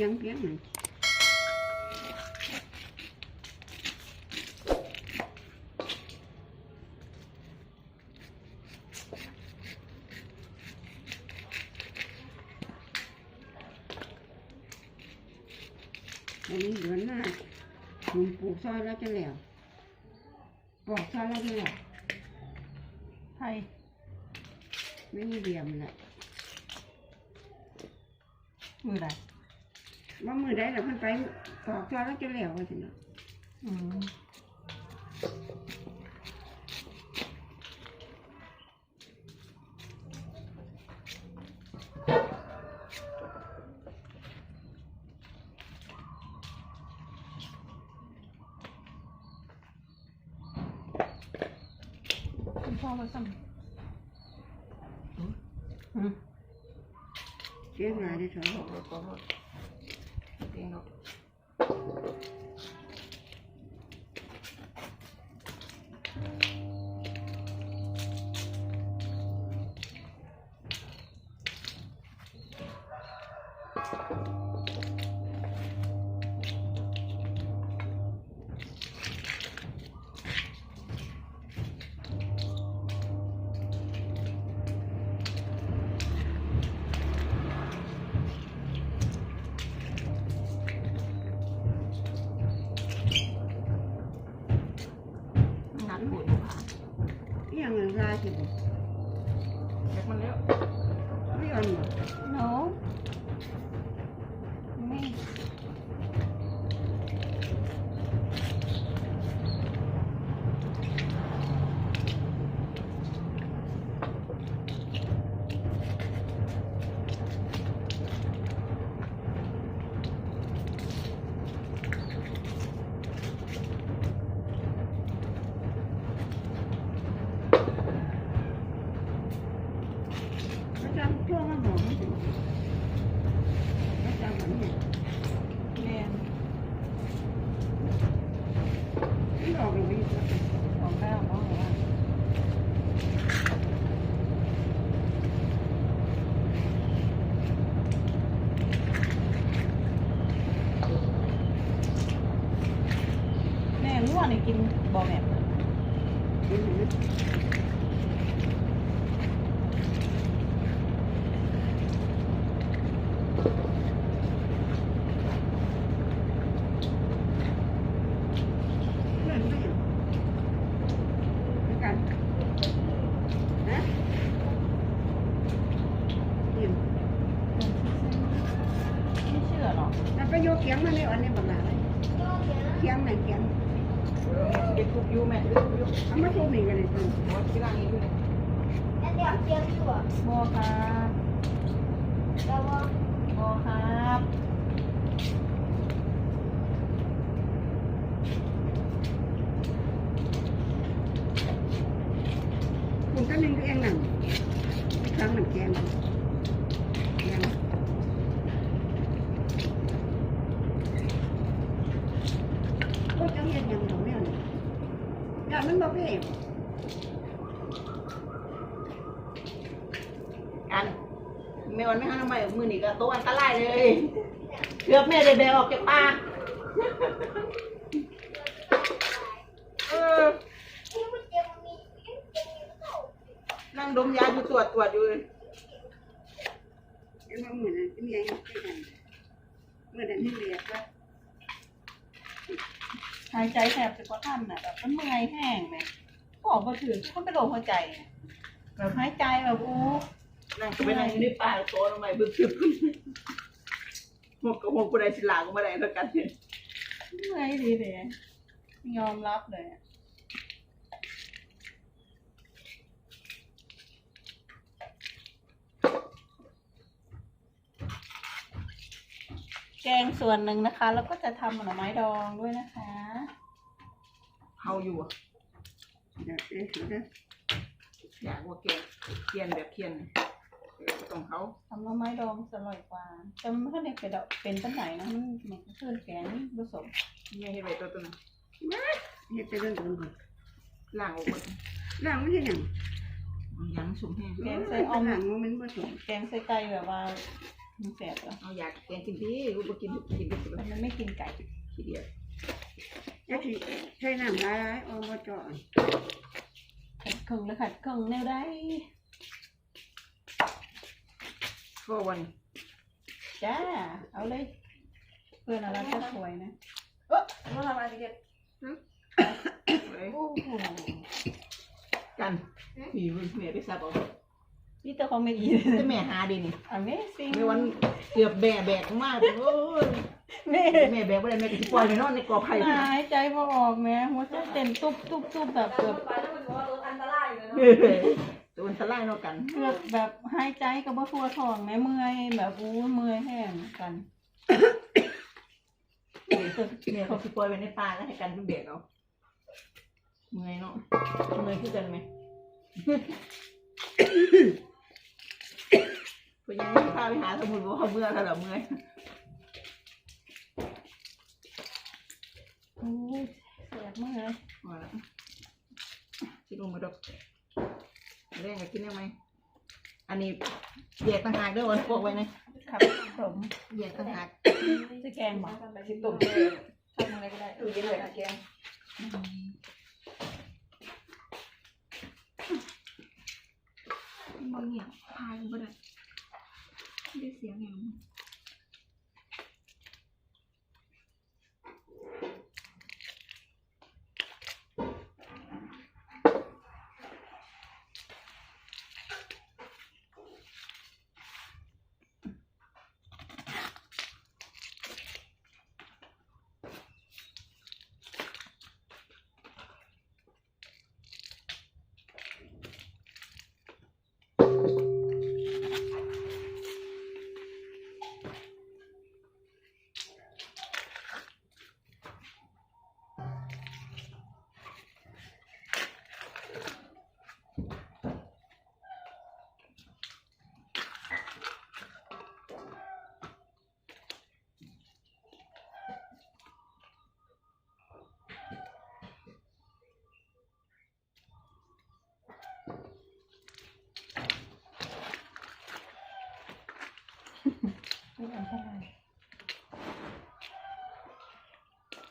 งานเขาเสียงเพียงหนึ่งอันนี้เดือนหน้าผมปลูกซอยแล้วจะแล้วปอกซอยแล้วจะแล้วไทยไม่มีเดียมแหละมือไหน ว่ามือได้แล้วเพิ่นไปปอกซอยแล้วจะแล้วว่าสิเนาะอืมคุณพ่อมาสั่งอืมเสียงานได้เถอะบอ no กินให้มันเพื่อนไม่อยู่ ไม่เชื่อหรอกแล้วไปโยกเขียงมาในอันนี้บักหลาเลยเขียงไหนเขียงเด็กทุกยูแม่เด็กทุกยูเอามาทุบนี่กันเลยสิหัวที่อะไรอยู่เลยแล้วเดี๋ยวเตรียมตัวบอครับแล้วว่าบอครับคุณก็นึงก็เองนั่งครั้งหนึ่งแกงแกงโอ้ยจั งเห็นบ่เนี่ยอย่ามันบอกเองอันแม่วันไม่ห้าทำไมมือนี่ก็โตอันตรายเลยเกือบแม่ได้แบกออกจากป่าเออนั่งดมยาอยู่ตรวจตรวจอยู่เลยเอ็งว่าเหมือนที่มีอะไรที่กันเมื่อนั้นที่เรียกว่า หายใจแสบสิบกว่าท่านน่ะแบบมันเมื่อยแห้งเลยบอกมาถือเขาเป็นโรคหัวใจอะแบบหายใจแบบโอ้นั่งก็ไปนั่งอยู่ในป่าโตทำไมบึกบึกหมกกับหมกกูได้สิลาก็มาได้เท่ากันเนี่ยเมื่อยดีเลยยอมรับเลยอะแกงส่วนหนึ่งนะคะ แล้วก็จะทำหน่อไม้ดองด้วยนะคะ เฮาอยู่อะเดี๋ยวเอ๊ะเดี๋ยวนะอยากว่าแกเคียนแบบเคียนเออก็ต้องเขาทำหน่อไม้ดองจะอร่อยกว่า แต่มันไม่ค่อยได้เป็นดอกเป็นตั้งไหนนะ มันเหมือนกับเครื่องแกงผสมเนี่ยให้ไว้ตัวตัวนั้นเฮ็ดจะเรื่องกันก่อนล่างออกหมดล่างไม่ใช่หยังยังสุ่มแห้งแกงใส่ออมล่างมันผสมแกงใส่ไก่แบบว่ามันแสบเหรอเอาอยากแกงกินดีกูบ่กินกินกินกินมันไม่กินไก่ขี้เดียด จะสิใช้น้ำลายๆเอาบ่เจาะขัดเครื่องแล้วขัดเครื่องแนวได้ก็วันจ้า เอาเลย เพื่อนเราจะสวยนะ เออมาทำอะไรกันเฮ้ยโอ้โหกันมีมึงเมียไปซับเอา นี่ตัวของไม่ดีจะแม่หาดินี่ Amazing ไม่วันเกือบแบกแบกมากโอ้ยแม่แม่แบกไม่ได้แม่ก็สิปล่อยไปนอนในกอไผ่หายใจพอออกแม่หัวใจเต้นตุ๊บตุ๊บตุ๊บแบบเกือบเออตัวมันสลายเนาะกัน เกือบแบบหายใจกับว่าทัวท้องแม่เมื่อยแบบอู้เมื่อยแห้งกันเออแม่เขาสิปล่อยไปในป่าแล้วให้กันเป็นแบกเอาเมื่อยเนาะเมื่อยคือกันไหม เพื่อนยังพาไปหาสมุนว่าเขาเมื่อยแล้วเหรอเมื่อยโอ้ยแสบเมื่อยมาแล้วชิลงมาดอกแรงกับกินได้ไหมอันนี้แยกต่างหากเด้วยวันพวกไว้นะครับผมแยกต่างหากจะแกงบอกชิตุ่มเลยทำอะไรก็ได้ตู้เย็นเลยแกงบางอย่างพายไม่ได้ ได้เสีย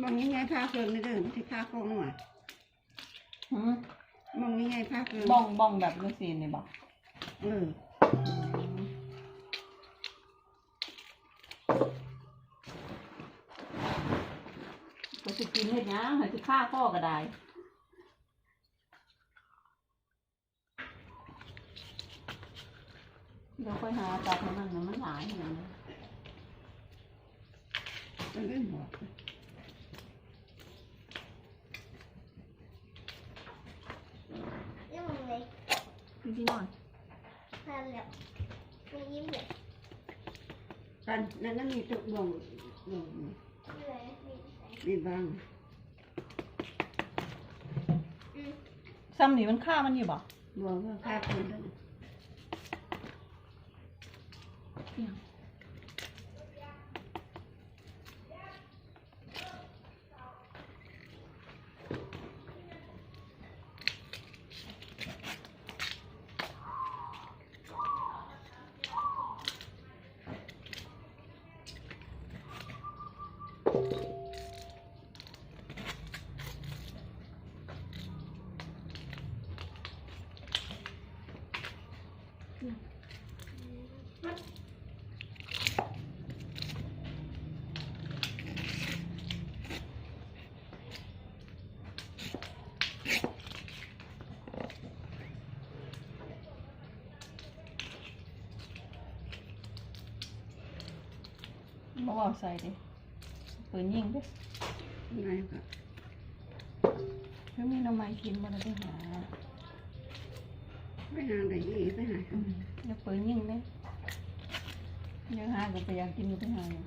มองยังไงพาเครื่องนี่เด้อมันสิพาโคงหน่อยหืมมองยังไงพาเครื่องบ้องบ้องแบบลูซีนนี่บอกเออก็จะกินเห็ดหยังให้จะฆ่าข้อก็ได้เราค่อยหาจับให้มันนะมันหลายอย่างนี้ มันเรื่องบอก เรื่องอะไร พี่ที่นอนทานแล้วมียิ้มเลยกันนั่นนั่นมีตุกบ่งบ่งเหนื่อยมีแสงมีบางอืมซ้ำนี่มันฆ่ามันอยู่บ่บอกว่าพาเครื่องเด้อ บ่เอาใส่ดิปืนยิงดิไงก็เพื่อมีหน้ำไม้กินบ่ได้ไปหา ไปหาได้อีไปหาอืมเดี๋ยวปืนยิงดิ เนื้อหาก็ไปอยากกินก็ไปหาอยู่